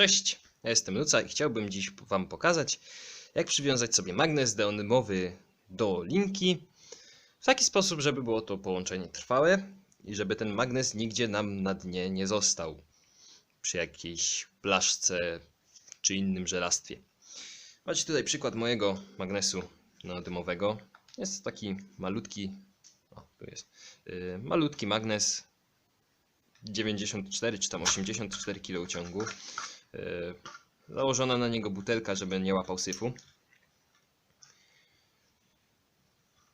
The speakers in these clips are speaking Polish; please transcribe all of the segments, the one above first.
Cześć, ja jestem Luca i chciałbym dziś Wam pokazać, jak przywiązać sobie magnes deonymowy do linki w taki sposób, żeby było to połączenie trwałe i żeby ten magnes nigdzie nam na dnie nie został przy jakiejś blaszce czy innym żelastwie. Macie tutaj przykład mojego magnesu neodymowego. Jest taki malutki, o tu jest, yy, malutki magnes 94 czy tam 84 kg ciągu. Yy, Założona na niego butelka, żeby nie łapał syfu.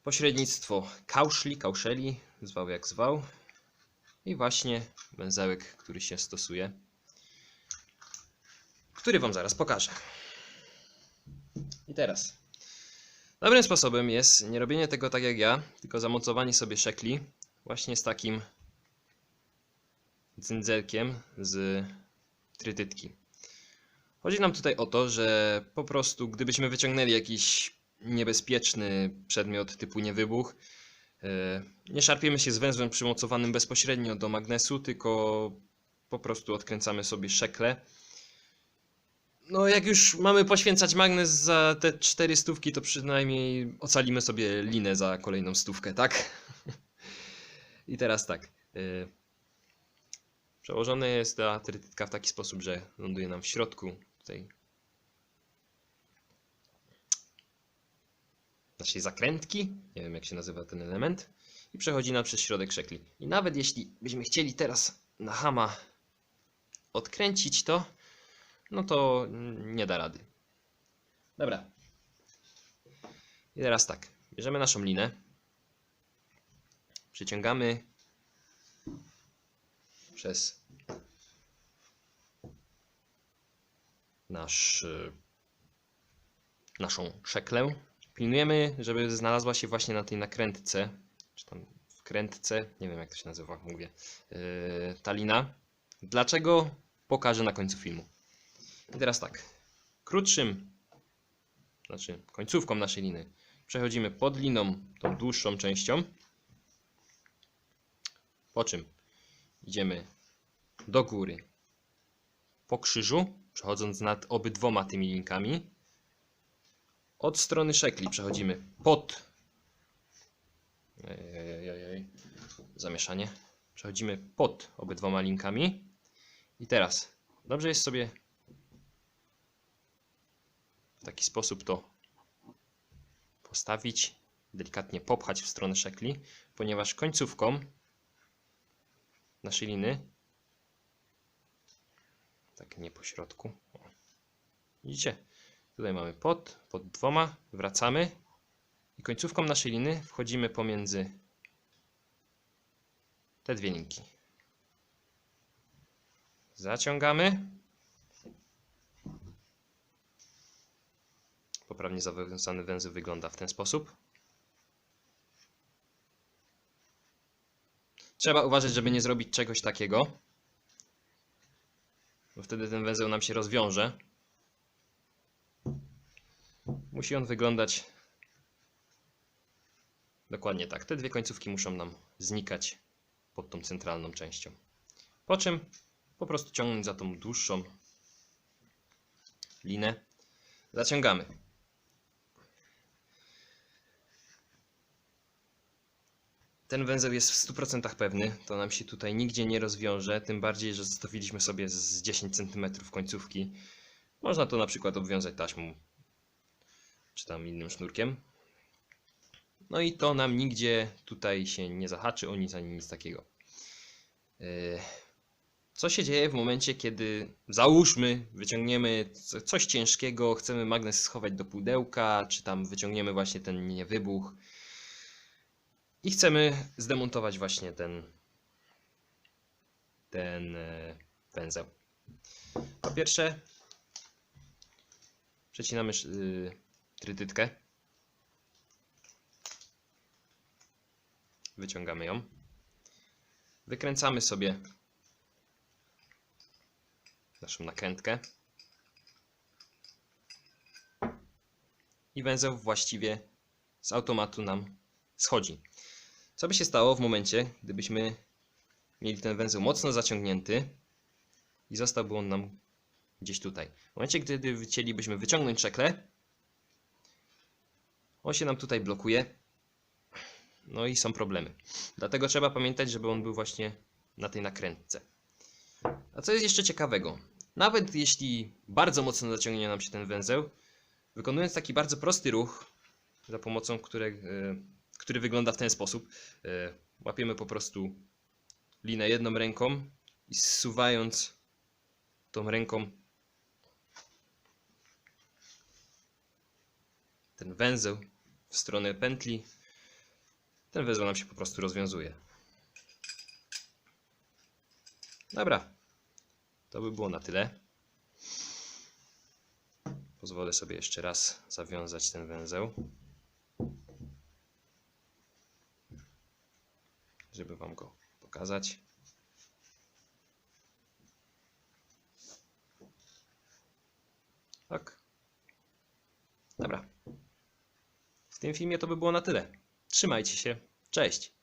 Pośrednictwo kauszli, kauszeli, zwał jak zwał. I właśnie węzełek, który się stosuje, który Wam zaraz pokażę. I teraz. Dobrym sposobem jest nie robienie tego tak jak ja, tylko zamocowanie sobie szekli właśnie z takim cyndzelkiem z trytytki. Chodzi nam tutaj o to, że po prostu gdybyśmy wyciągnęli jakiś niebezpieczny przedmiot typu niewybuch, e, nie szarpiemy się z węzłem przymocowanym bezpośrednio do magnesu, tylko po prostu odkręcamy sobie szekle. No jak już mamy poświęcać magnes za te cztery stówki, to przynajmniej ocalimy sobie linę za kolejną stówkę, tak? I teraz tak. e, Przełożona jest ta trytytka w taki sposób, że ląduje nam w środku tutaj naszej zakrętki, nie wiem jak się nazywa ten element, i przechodzi nam przez środek szekli. I nawet jeśli byśmy chcieli teraz na hama odkręcić to, no to nie da rady. Dobra. I teraz tak, bierzemy naszą linę, przyciągamy przez nasz, y, naszą szeklę. Pilnujemy, żeby znalazła się właśnie na tej nakrętce, czy tam wkrętce, nie wiem jak to się nazywa, mówię, yy, ta lina. Dlaczego? Pokażę na końcu filmu. I teraz tak, krótszym, znaczy końcówką naszej liny przechodzimy pod liną, tą dłuższą częścią, po czym idziemy do góry po krzyżu, przechodząc nad obydwoma tymi linkami. Od strony szekli przechodzimy pod. Ejejejej. Zamieszanie. Przechodzimy pod obydwoma linkami. I teraz dobrze jest sobie w taki sposób to postawić, delikatnie popchać w stronę szekli, ponieważ końcówką naszej liny tak nie po środku. Widzicie? Tutaj mamy pod, pod dwoma, wracamy i końcówką naszej liny wchodzimy pomiędzy te dwie linki. Zaciągamy. Poprawnie zawiązany węzeł wygląda w ten sposób. Trzeba uważać, żeby nie zrobić czegoś takiego, bo wtedy ten węzeł nam się rozwiąże. Musi on wyglądać dokładnie tak. Te dwie końcówki muszą nam znikać pod tą centralną częścią. Po czym po prostu ciągnąć za tą dłuższą linę. Zaciągamy. Ten węzeł jest w 100% pewny, to nam się tutaj nigdzie nie rozwiąże, tym bardziej, że zostawiliśmy sobie z 10 cm końcówki. Można to na przykład obwiązać taśmą, czy tam innym sznurkiem. No i to nam nigdzie tutaj się nie zahaczy o nic ani nic takiego. Yy, Co się dzieje w momencie, kiedy załóżmy, wyciągniemy co- coś ciężkiego, chcemy magnes schować do pudełka, czy tam wyciągniemy właśnie ten niewybuch i chcemy zdemontować właśnie ten, ten e, węzeł. Po pierwsze, przecinamy y, trytytkę. Wyciągamy ją. Wykręcamy sobie naszą nakrętkę. I węzeł właściwie z automatu nam schodzi. Co by się stało w momencie, gdybyśmy mieli ten węzeł mocno zaciągnięty i zostałby on nam gdzieś tutaj. W momencie, gdy chcielibyśmy wyciągnąć szekle, on się nam tutaj blokuje. No i są problemy. Dlatego trzeba pamiętać, żeby on był właśnie na tej nakrętce. A co jest jeszcze ciekawego? Nawet jeśli bardzo mocno zaciągnie nam się ten węzeł, wykonując taki bardzo prosty ruch, za pomocą którego, który wygląda w ten sposób, e, łapiemy po prostu linę jedną ręką i zsuwając tą ręką ten węzeł w stronę pętli, ten węzeł nam się po prostu rozwiązuje. Dobra, to by było na tyle. Pozwolę sobie jeszcze raz zawiązać ten węzeł, Wam go pokazać. Tak. Dobra. W tym filmie to by było na tyle. Trzymajcie się. Cześć.